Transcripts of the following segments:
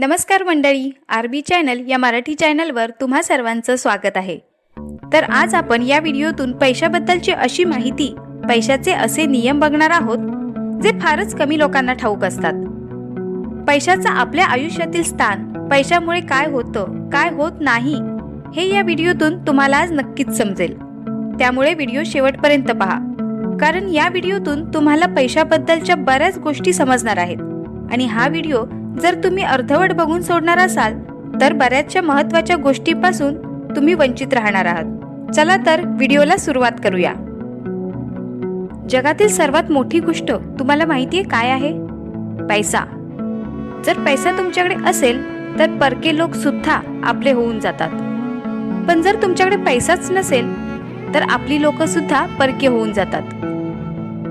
नमस्कार मंडळी R B channel या मराठी चॅनलवर तुम्हा सर्वांचं स्वागत आहे. तर आज आपण या व्हिडिओतून पैशाबद्दलची अशी माहिती पैशाचे असे नियम बघणार आहोत जे फारच कमी लोकांना ठाऊक असतात. पैशाचं आपल्या आयुष्यातील स्थान पैशामुळे काय होतं काय होत नाही हे या व्हिडिओतून तुम्हाला आज नक्कीच समजेल. त्यामुळे व्हिडिओ शेवटपर्यंत पहा. कारण या व्हिडिओतून तुम्हाला पैशाबद्दलच्या बऱ्याच गोष्टी समजणार आहेत. आणि हा व्हिडिओ जर तुम्ही अर्धवट बघून सोडणार असाल तर बऱ्याचशा महत्त्वाच्या गोष्टीपासून तुम्ही वंचित राहणार आहात. चला तर व्हिडिओला सुरुवात करूया. जगातील सर्वात मोठी गोष्ट तुम्हाला माहितीये काय आहे? पैसा. जर पैसा तुमच्याकडे असेल तर परके लोक सुद्धा आपले होऊन जातात. पण जर तुमच्याकडे पैसाच नसेल तर आपली लोक सुद्धा परके होऊन जातात.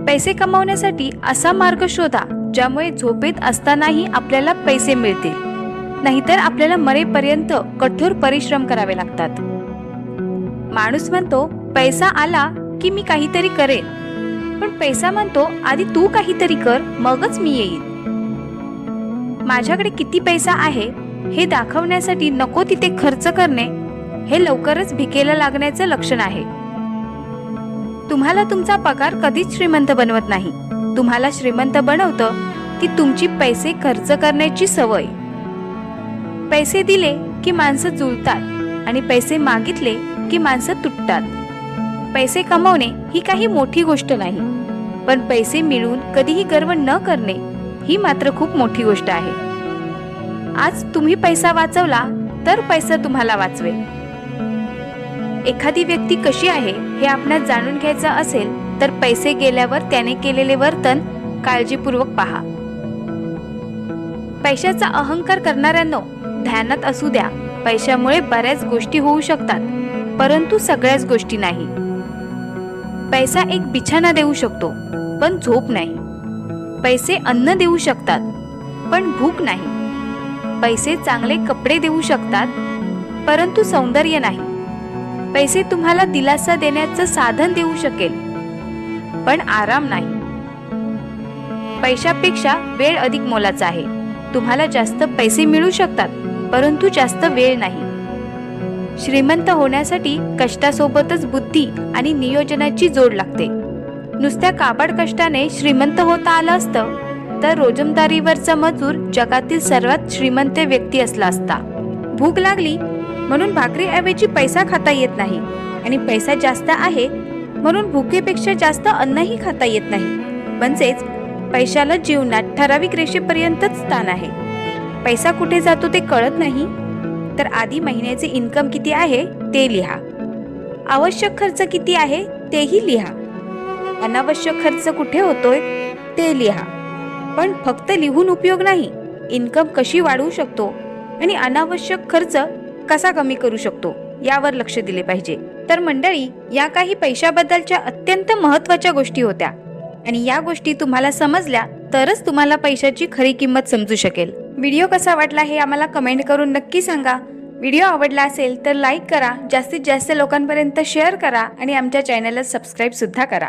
पैसे कमावण्यासाठी असा मार्ग शोधा ज्यामुळे झोपेत असतानाही आपल्याला पैसे मिळतील. नाहीतर आपल्याला मरेपर्यंत कठोर परिश्रम करावे लागतात. माणूस म्हणतो पैसा आला की मी काहीतरी करेन. पण पैसा म्हणतो आधी तू काहीतरी कर मगच मी येईन. माझ्याकडे किती पैसा आहे हे दाखवण्यासाठी नको तिथे खर्च करणे हे लवकरच भिकेला लागण्याचे लक्षण आहे. तुम्हाला तुमचा पगार कधीच श्रीमंत बनवत नाही. तुम्हाला श्रीमंत बनवतं ती तुमची पैसे खर्च करण्याची सवय. पैसे दिले की माणसं जुळतात आणि पैसे मागितले की माणसं तुटतात. पैसे कमवणे ही काही मोठी गोष्ट नाही पण पैसे मिळून कधीही गर्व न करणे ही मात्र खूप मोठी गोष्ट आहे. आज तुम्ही पैसा वाचवला तर पैसा तुम्हाला वाचवेल. एखादी व्यक्ती कशी आहे हे आपणास जाणून घ्यायचं असेल तर पैसे गेल्यावर त्याने केलेले वर्तन काळजीपूर्वक पहा. पैशाचा अहंकार करणाऱ्यांनो ध्यानात असू द्या. पैशामुळे बऱ्याच गोष्टी होऊ शकतात परंतु सगळ्याच गोष्टी नाही. पैसा एक बिछाना देऊ शकतो पण झोप नाही. पैसे अन्न देऊ शकतात पण भूक नाही. पैसे चांगले कपडे देऊ शकतात परंतु सौंदर्य नाही. पैसे तुम्हाला दिलासा देण्याचं साधन देऊ शकेल. पण आराम नाही. पैशापेक्षा वेळ अधिक मोलाचा आहे. तुम्हाला जास्त पैसे मिळू शकतात परंतु जास्त वेळ नाही. श्रीमंत होण्यासाठी कष्टासोबतच बुद्धी आणि नियोजनाची जोड लागते. नुसत्या काबाड कष्टाने श्रीमंत होता आलं असतं तर रोजमदारीवरचा मजूर जगातील सर्वात श्रीमंत व्यक्ती असला असता. भूक लागली म्हणून भाकरीऐवजी पैसा खाता येत नाही. आणि पैसा जास्त आहे म्हणून भुकेपेक्षा जास्त अन्नही खाता येत नाही. म्हणजेच पैशाला जीवनात ठराविक रेषेपर्यंतच स्थान आहे. पैसा कुठे जातो ते कळत नाही. तर आधी महिन्याचे इन्कम किती आहे ते लिहा. आवश्यक खर्च किती आहे तेही लिहा. अनावश्यक खर्च कुठे होतोय ते लिहा. पण फक्त लिहून उपयोग नाही. इन्कम कशी वाढवू शकतो आणि अनावश्यक खर्च कसा कमी करू शकतो? यावर लक्ष दिले पाहिजे. तर मंडळी या काही पैशाबद्दलच्या अत्यंत महत्त्वाच्या गोष्टी होत्या. आणि या गोष्टी तुम्हाला समजल्या तरच तुम्हाला पैशाची खरी किंमत समजू शकेल. व्हिडिओ कसा वाटला हे आम्हाला कमेंट करून नक्की सांगा. व्हिडिओ आवडला असेल तर लाईक करा जास्तीत जास्त लोकांपर्यंत शेअर करा आणि आमच्या चॅनलला सबस्क्राईब सुद्धा करा.